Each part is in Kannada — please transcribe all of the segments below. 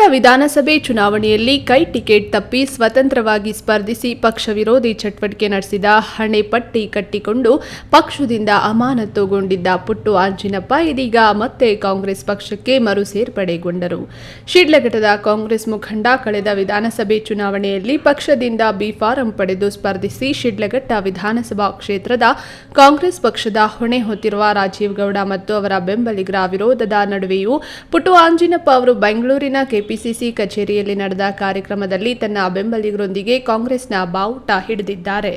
ಕಳೆದ ವಿಧಾನಸಭೆ ಚುನಾವಣೆಯಲ್ಲಿ ಕೈ ಟಿಕೆಟ್ ತಪ್ಪಿ ಸ್ವತಂತ್ರವಾಗಿ ಸ್ಪರ್ಧಿಸಿ ಪಕ್ಷ ವಿರೋಧಿ ಚಟುವಟಿಕೆ ನಡೆಸಿದ ಹಣೆ ಪಟ್ಟಿ ಕಟ್ಟಿಕೊಂಡು ಪಕ್ಷದಿಂದ ಅಮಾನತುಗೊಂಡಿದ್ದ ಪುಟ್ಟು ಆಂಜಿನಪ್ಪ ಇದೀಗ ಮತ್ತೆ ಕಾಂಗ್ರೆಸ್ ಪಕ್ಷಕ್ಕೆ ಮರು ಸೇರ್ಪಡೆಗೊಂಡರು. ಶಿಡ್ಲಘಟ್ಟದ ಕಾಂಗ್ರೆಸ್ ಮುಖಂಡ ಕಳೆದ ವಿಧಾನಸಭೆ ಚುನಾವಣೆಯಲ್ಲಿ ಪಕ್ಷದಿಂದ ಬಿಫಾರಂ ಪಡೆದು ಸ್ಪರ್ಧಿಸಿ ಶಿಡ್ಲಘಟ್ಟ ವಿಧಾನಸಭಾ ಕ್ಷೇತ್ರದ ಕಾಂಗ್ರೆಸ್ ಪಕ್ಷದ ಹೊಣೆ ಹೊತ್ತಿರುವ ರಾಜೀವ್ ಗೌಡ ಮತ್ತು ಅವರ ಬೆಂಬಲಿಗರ ವಿರೋಧದ ನಡುವೆಯೂ ಪುಟ್ಟು ಆಂಜಿನಪ್ಪ ಅವರು ಬೆಂಗಳೂರಿನ ಕೆಪಿಸಿಸಿ ಕಚೇರಿಯಲ್ಲಿ ನಡೆದ ಕಾರ್ಯಕ್ರಮದಲ್ಲಿ ತನ್ನ ಬೆಂಬಲಿಗರೊಂದಿಗೆ ಕಾಂಗ್ರೆಸ್ನ ಬಾವುಟ ಹಿಡಿದಿದ್ದಾರೆ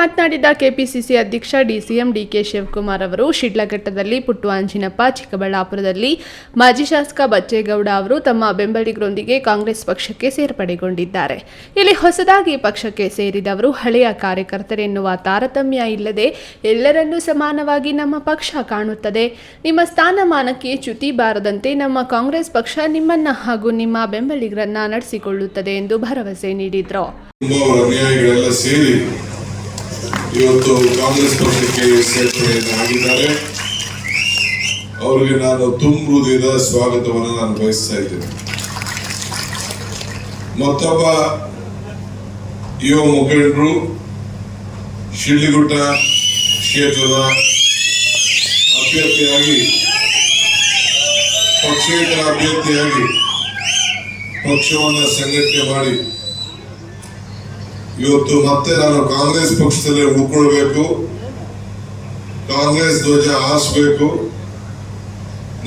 ಮಾತನಾಡಿದ ಕೆಪಿಸಿಸಿ ಅಧ್ಯಕ್ಷ ಡಿಸಿಎಂ ಡಿಕೆ ಶಿವಕುಮಾರ್ ಅವರು, ಶಿಡ್ಲಘಟ್ಟದಲ್ಲಿ ಪುಟ್ಟು ಅಂಜಿನಪ್ಪ ಚಿಕ್ಕಬಳ್ಳಾಪುರದಲ್ಲಿ ಮಾಜಿ ಶಾಸಕ ಬಚ್ಚೇಗೌಡ ಅವರು ತಮ್ಮ ಬೆಂಬಲಿಗರೊಂದಿಗೆ ಕಾಂಗ್ರೆಸ್ ಪಕ್ಷಕ್ಕೆ ಸೇರ್ಪಡೆಗೊಂಡಿದ್ದಾರೆ. ಇಲ್ಲಿ ಹೊಸದಾಗಿ ಪಕ್ಷಕ್ಕೆ ಸೇರಿದವರು ಹಳೆಯ ಕಾರ್ಯಕರ್ತರೆನ್ನುವ ತಾರತಮ್ಯ ಇಲ್ಲದೆ ಎಲ್ಲರನ್ನೂ ಸಮಾನವಾಗಿ ನಮ್ಮ ಪಕ್ಷ ಕಾಣುತ್ತದೆ. ನಿಮ್ಮ ಸ್ಥಾನಮಾನಕ್ಕೆ ಚ್ಯುತಿ ಬಾರದಂತೆ ನಮ್ಮ ಕಾಂಗ್ರೆಸ್ ಪಕ್ಷ ನಿಮ್ಮನ್ನ ಹಾಗೂ ನಿಮ್ಮ ಬೆಂಬಲಿಗರನ್ನ ನಡೆಸಿಕೊಳ್ಳುತ್ತದೆ ಎಂದು ಭರವಸೆ ನೀಡಿದರು ತುಂಬ ಅವರ ಅನುಯಾಯಿಗಳೆಲ್ಲ ಸೇರಿ ಇವತ್ತು ಕಾಂಗ್ರೆಸ್ ಪಕ್ಷಕ್ಕೆ ಸೇರ್ಪಡೆಯಾಗಿದ್ದಾರೆ ಅವರಿಗೆ ನಾನು ತುಂಬ ಹೃದಯದ ಸ್ವಾಗತವನ್ನು ನಾನು ಬಯಸ್ತಾ ಇದ್ದೇನೆ. ಮತ್ತೊಬ್ಬ ಯುವ ಮುಖಂಡರು ಶಿಳ್ಳಿಗುಡ್ಡ ಕ್ಷೇತ್ರದ ಅಭ್ಯರ್ಥಿಯಾಗಿ, ಪಕ್ಷೇತರ ಅಭ್ಯರ್ಥಿಯಾಗಿ ಪಕ್ಷವನ್ನು ಸಂಘಟನೆ ಮಾಡಿ ಇವತ್ತು ಮತ್ತೆ ನಾನು ಕಾಂಗ್ರೆಸ್ ಪಕ್ಷದಲ್ಲಿ ಉಳ್ಕೊಳ್ಬೇಕು. ಕಾಂಗ್ರೆಸ್ ಧ್ವಜ ಹಾಸ್ಬೇಕು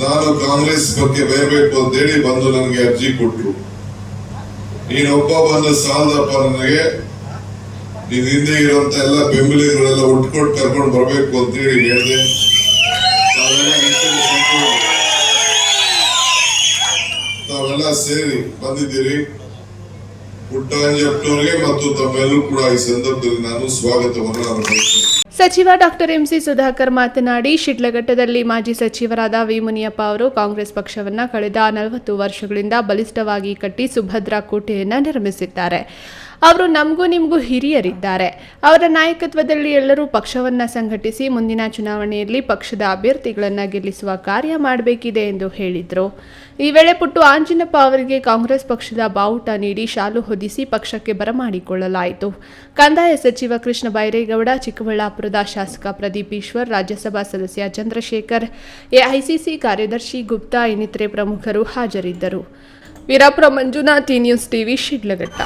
ನಾನು ಕಾಂಗ್ರೆಸ್ ಬಗ್ಗೆ ಬಯಬೇಕು ಅಂತೇಳಿ ಬಂದು ನನಗೆ ಅರ್ಜಿ ಕೊಟ್ರು. ನೀನೊಬ್ಬ ಬಂದು ಸಾಲದಪ್ಪ ನನಗೆ. ನೀನ್ ಹಿಂದೆ ಇರುವಂತ ಎಲ್ಲ ಬೆಂಬಲಿಗರೆಲ್ಲ ಉಟ್ಕೊಂಡು ಕರ್ಕೊಂಡು ಬರ್ಬೇಕು ಅಂತೇಳಿ ಹೇಳಿದೆ. ತಾವೆಲ್ಲ ಸೇರಿ ಬಂದಿದ್ದೀರಿ. ಸಚಿವ ಡಾಕ್ಟರ್ ಎಂಸಿ ಸುಧಾಕರ್ ಮಾತನಾಡಿ, ಶಿಡ್ಲಘಟ್ಟದಲ್ಲಿ ಮಾಜಿ ಸಚಿವರಾದ ವಿ ಮುನಿಯಪ್ಪ ಅವರು ಕಾಂಗ್ರೆಸ್ ಪಕ್ಷವನ್ನ ಕಳೆದ ನಲವತ್ತು ವರ್ಷಗಳಿಂದ ಬಲಿಷ್ಠವಾಗಿ ಕಟ್ಟಿ ಸುಭದ್ರ ಕೋಟೆಯನ್ನ ನಿರ್ಮಿಸಿದ್ದಾರೆ. ಅವರು ನಮಗೂ ನಿಮಗೂ ಹಿರಿಯರಿದ್ದಾರೆ. ಅವರ ನಾಯಕತ್ವದಲ್ಲಿ ಎಲ್ಲರೂ ಪಕ್ಷವನ್ನ ಸಂಘಟಿಸಿ ಮುಂದಿನ ಚುನಾವಣೆಯಲ್ಲಿ ಪಕ್ಷದ ಅಭ್ಯರ್ಥಿಗಳನ್ನು ಗೆಲ್ಲಿಸುವ ಕಾರ್ಯ ಮಾಡಬೇಕಿದೆ ಎಂದು ಹೇಳಿದರು. ಈ ವೇಳೆ ಪುಟ್ಟು ಆಂಜಿನಪ್ಪ ಅವರಿಗೆ ಕಾಂಗ್ರೆಸ್ ಪಕ್ಷದ ಬಾವುಟ ನೀಡಿ ಶಾಲು ಹೊದಿಸಿ ಪಕ್ಷಕ್ಕೆ ಬರಮಾಡಿಕೊಳ್ಳಲಾಯಿತು. ಕಂದಾಯ ಸಚಿವ ಕೃಷ್ಣ ಬೈರೇಗೌಡ, ಚಿಕ್ಕಬಳ್ಳಾಪುರದ ಶಾಸಕ ಪ್ರದೀಪ್ ಈಶ್ವರ್, ರಾಜ್ಯಸಭಾ ಸದಸ್ಯ ಚಂದ್ರಶೇಖರ್, ಎಐಸಿಸಿ ಕಾರ್ಯದರ್ಶಿ ಗುಪ್ತಾ ಇನ್ನಿತರೆ ಪ್ರಮುಖರು ಹಾಜರಿದ್ದರು. Veerapura Manjunath, news TV, Shidlaghatta.